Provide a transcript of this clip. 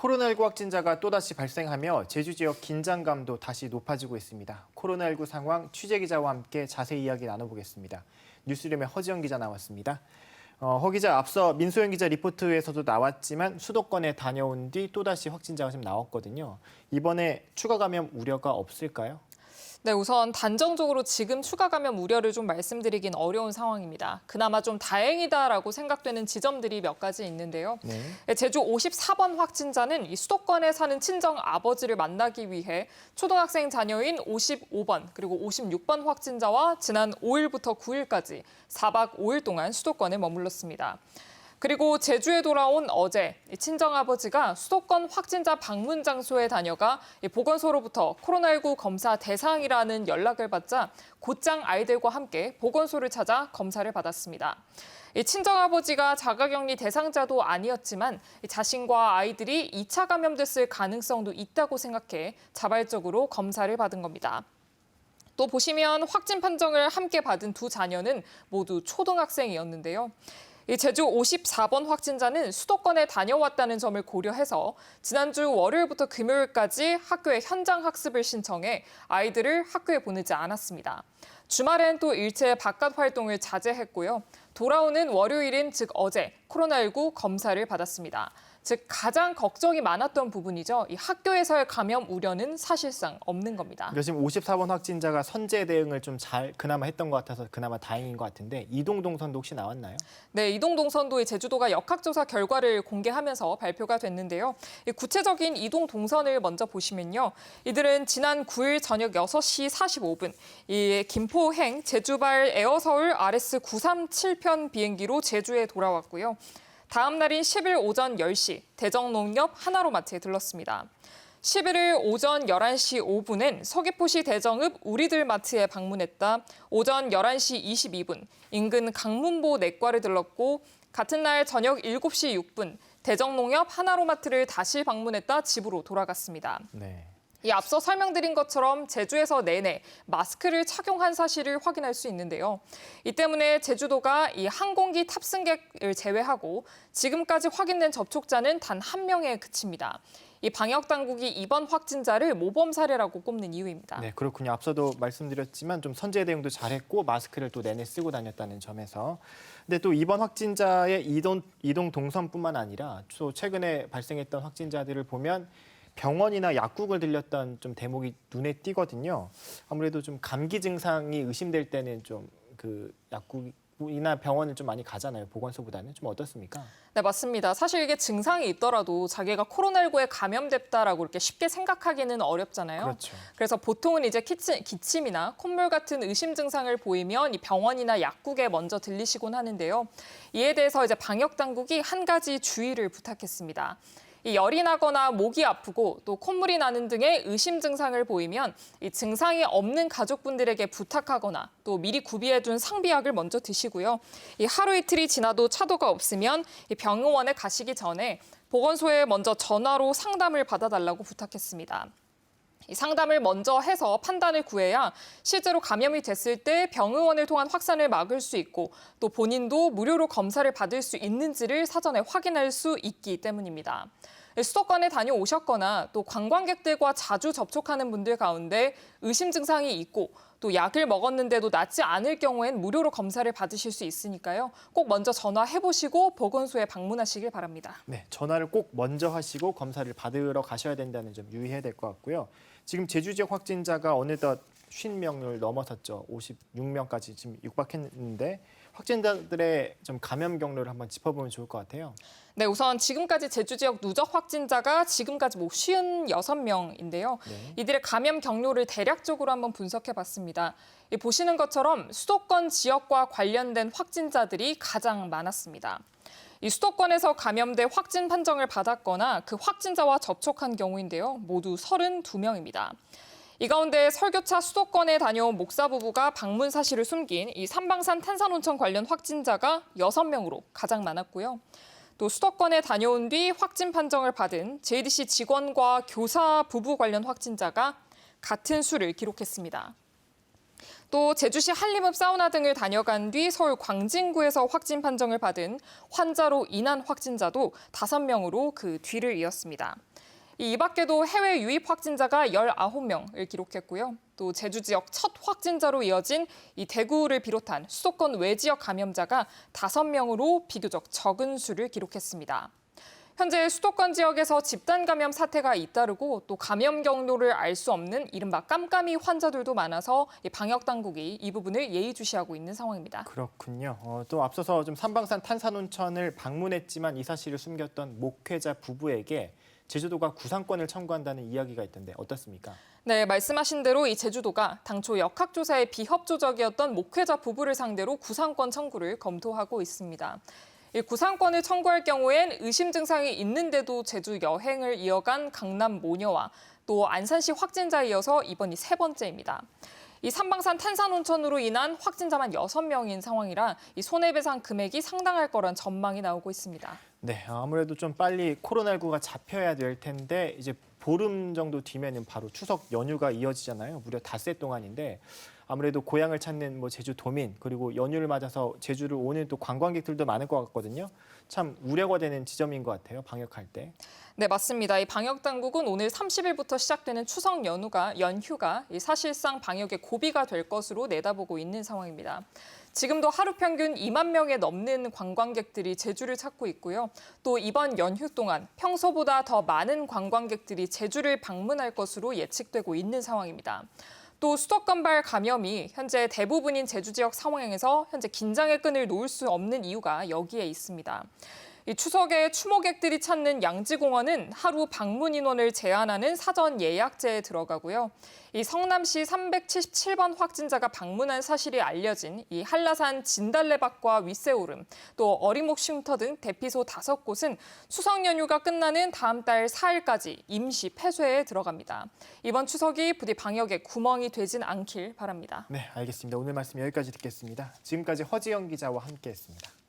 코로나19 확진자가 또다시 발생하며 제주 지역 긴장감도 다시 높아지고 있습니다. 코로나19 상황 취재 기자와 함께 자세히 이야기 나눠보겠습니다. 뉴스룸의 허지영 기자 나왔습니다. 어, 허 기자 앞서 민소영 기자 리포트에서도 나왔지만 수도권에 다녀온 뒤 또다시 확진자가 좀 나왔거든요. 이번에 추가 감염 우려가 없을까요? 네, 우선 단정적으로 지금 추가 감염 우려를 좀 말씀드리긴 어려운 상황입니다. 그나마 좀 다행이다라고 생각되는 지점들이 몇 가지 있는데요. 네. 제주 54번 확진자는 이 수도권에 사는 친정 아버지를 만나기 위해 초등학생 자녀인 55번 그리고 56번 확진자와 지난 5일부터 9일까지 4박 5일 동안 수도권에 머물렀습니다. 그리고 제주에 돌아온 어제 이 친정아버지가 수도권 확진자 방문 장소에 다녀가 이 보건소로부터 코로나19 검사 대상이라는 연락을 받자 곧장 아이들과 함께 보건소를 찾아 검사를 받았습니다. 이 친정아버지가 자가격리 대상자도 아니었지만 이 자신과 아이들이 2차 감염됐을 가능성도 있다고 생각해 자발적으로 검사를 받은 겁니다. 또 보시면 확진 판정을 함께 받은 두 자녀는 모두 초등학생이었는데요. 이 제주 54번 확진자는 수도권에 다녀왔다는 점을 고려해서 지난주 월요일부터 금요일까지 학교에 현장 학습을 신청해 아이들을 학교에 보내지 않았습니다. 주말엔 또 일체 바깥 활동을 자제했고요. 돌아오는 월요일인 즉 어제 코로나19 검사를 받았습니다. 즉 가장 걱정이 많았던 부분이죠. 이 학교에서의 감염 우려는 사실상 없는 겁니다. 그러니까 지금 54번 확진자가 선제 대응을 좀 잘 그나마 했던 것 같아서 그나마 다행인 것 같은데 이동 동선도 혹시 나왔나요? 네, 이동 동선도의 제주도가 역학조사 결과를 공개하면서 발표가 됐는데요. 이 구체적인 이동 동선을 먼저 보시면요. 이들은 지난 9일 저녁 6시 45분 이 김포행 제주발 에어서울 RS937편 비행기로 제주에 돌아왔고요. 다음 날인 10일 오전 10시 대정농협 하나로마트에 들렀습니다. 11일 오전 11시 5분엔 서귀포시 대정읍 우리들 마트에 방문했다. 오전 11시 22분 인근 강문보 내과를 들렀고 같은 날 저녁 7시 6분 대정농협 하나로마트를 다시 방문했다 집으로 돌아갔습니다. 네. 이 앞서 설명드린 것처럼 제주에서 내내 마스크를 착용한 사실을 확인할 수 있는데요. 이 때문에 제주도가 이 항공기 탑승객을 제외하고 지금까지 확인된 접촉자는 단 한 명에 그칩니다. 이 방역 당국이 이번 확진자를 모범 사례라고 꼽는 이유입니다. 네, 그렇군요. 앞서도 말씀드렸지만 좀 선제 대응도 잘했고 마스크를 또 내내 쓰고 다녔다는 점에서. 근데 또 이번 확진자의 이동 이동 동선뿐만 아니라 또 최근에 발생했던 확진자들을 보면 병원이나 약국을 들렸던 좀 대목이 눈에 띄거든요. 아무래도 좀 감기 증상이 의심될 때는 좀 그 약국이나 병원을 좀 많이 가잖아요. 보건소보다는 좀 어떻습니까? 네, 맞습니다. 사실 이게 증상이 있더라도 자기가 코로나19에 감염됐다라고 이렇게 쉽게 생각하기는 어렵잖아요. 그렇죠. 그래서 보통은 이제 기침, 기침이나 콧물 같은 의심 증상을 보이면 이 병원이나 약국에 먼저 들리시곤 하는데요. 이에 대해서 이제 방역 당국이 한 가지 주의를 부탁했습니다. 이 열이 나거나 목이 아프고 또 콧물이 나는 등의 의심 증상을 보이면 이 증상이 없는 가족분들에게 부탁하거나 또 미리 구비해둔 상비약을 먼저 드시고요. 이 하루 이틀이 지나도 차도가 없으면 이 병원에 가시기 전에 보건소에 먼저 전화로 상담을 받아달라고 부탁했습니다. 이 상담을 먼저 해서 판단을 구해야 실제로 감염이 됐을 때 병의원을 통한 확산을 막을 수 있고 또 본인도 무료로 검사를 받을 수 있는지를 사전에 확인할 수 있기 때문입니다. 수도권에 다녀오셨거나 또 관광객들과 자주 접촉하는 분들 가운데 의심 증상이 있고 또 약을 먹었는데도 낫지 않을 경우엔 무료로 검사를 받으실 수 있으니까요. 꼭 먼저 전화해 보시고 보건소에 방문하시길 바랍니다. 네, 전화를 꼭 먼저 하시고 검사를 받으러 가셔야 된다는 점 유의해야 될 것 같고요. 지금 제주 지역 확진자가 어느덧 50명을 넘어섰죠. 56명까지 지금 육박했는데 확진자들의 좀 감염 경로를 한번 짚어보면 좋을 것 같아요. 네, 우선 지금까지 제주 지역 누적 확진자가 지금까지 뭐 56명인데요. 네. 이들의 감염 경로를 대략적으로 한번 분석해 봤습니다. 이 보시는 것처럼 수도권 지역과 관련된 확진자들이 가장 많았습니다. 이 수도권에서 감염돼 확진 판정을 받았거나 그 확진자와 접촉한 경우인데요. 모두 32명입니다. 이 가운데 설교차 수도권에 다녀온 목사 부부가 방문 사실을 숨긴 이 삼방산 탄산온천 관련 확진자가 6명으로 가장 많았고요. 또 수도권에 다녀온 뒤 확진 판정을 받은 JDC 직원과 교사 부부 관련 확진자가 같은 수를 기록했습니다. 또 제주시 한림읍 사우나 등을 다녀간 뒤 서울 광진구에서 확진 판정을 받은 환자로 인한 확진자도 5명으로 그 뒤를 이었습니다. 이 밖에도 해외 유입 확진자가 19명을 기록했고요. 또 제주 지역 첫 확진자로 이어진 이 대구를 비롯한 수도권 외 지역 감염자가 5명으로 비교적 적은 수를 기록했습니다. 현재 수도권 지역에서 집단 감염 사태가 잇따르고 또 감염 경로를 알 수 없는 이른바 깜깜이 환자들도 많아서 이 방역 당국이 이 부분을 예의주시하고 있는 상황입니다. 그렇군요. 어, 또 앞서서 좀 삼방산 탄산온천을 방문했지만 이 사실을 숨겼던 목회자 부부에게 제주도가 구상권을 청구한다는 이야기가 있던데 어떻습니까? 네, 말씀하신 대로 이 제주도가 당초 역학조사에 비협조적이었던 목회자 부부를 상대로 구상권 청구를 검토하고 있습니다. 이 구상권을 청구할 경우엔 의심 증상이 있는데도 제주 여행을 이어간 강남 모녀와 또 안산시 확진자에 이어서 이번이 세 번째입니다. 이 삼방산 탄산온천으로 인한 확진자만 여섯 명인 상황이라 이 손해배상 금액이 상당할 거란 전망이 나오고 있습니다. 네, 아무래도 좀 빨리 코로나19가 잡혀야 될 텐데 이제 보름 정도 뒤면은 바로 추석 연휴가 이어지잖아요. 무려 닷새 동안인데 아무래도 고향을 찾는 뭐 제주 도민 그리고 연휴를 맞아서 제주를 오는 또 관광객들도 많을 것 같거든요. 참 우려가 되는 지점인 것 같아요. 방역할 때. 네, 맞습니다. 이 방역 당국은 오늘 30일부터 시작되는 추석 연휴가 연휴가 이 사실상 방역의 고비가 될 것으로 내다보고 있는 상황입니다. 지금도 하루 평균 2만 명에 넘는 관광객들이 제주를 찾고 있고요. 또 이번 연휴 동안 평소보다 더 많은 관광객들이 제주를 방문할 것으로 예측되고 있는 상황입니다. 또 수도권발 감염이 현재 대부분인 제주 지역 상황에서 현재 긴장의 끈을 놓을 수 없는 이유가 여기에 있습니다. 이 추석에 추모객들이 찾는 양지공원은 하루 방문 인원을 제한하는 사전 예약제에 들어가고요. 이 성남시 377번 확진자가 방문한 사실이 알려진 이 한라산 진달래밭과 윗새오름, 또 어리목 쉼터 등 대피소 다섯 곳은 추석 연휴가 끝나는 다음 달 4일까지 임시 폐쇄에 들어갑니다. 이번 추석이 부디 방역에 구멍이 되진 않길 바랍니다. 네, 알겠습니다. 오늘 말씀 여기까지 듣겠습니다. 지금까지 허지영 기자와 함께했습니다.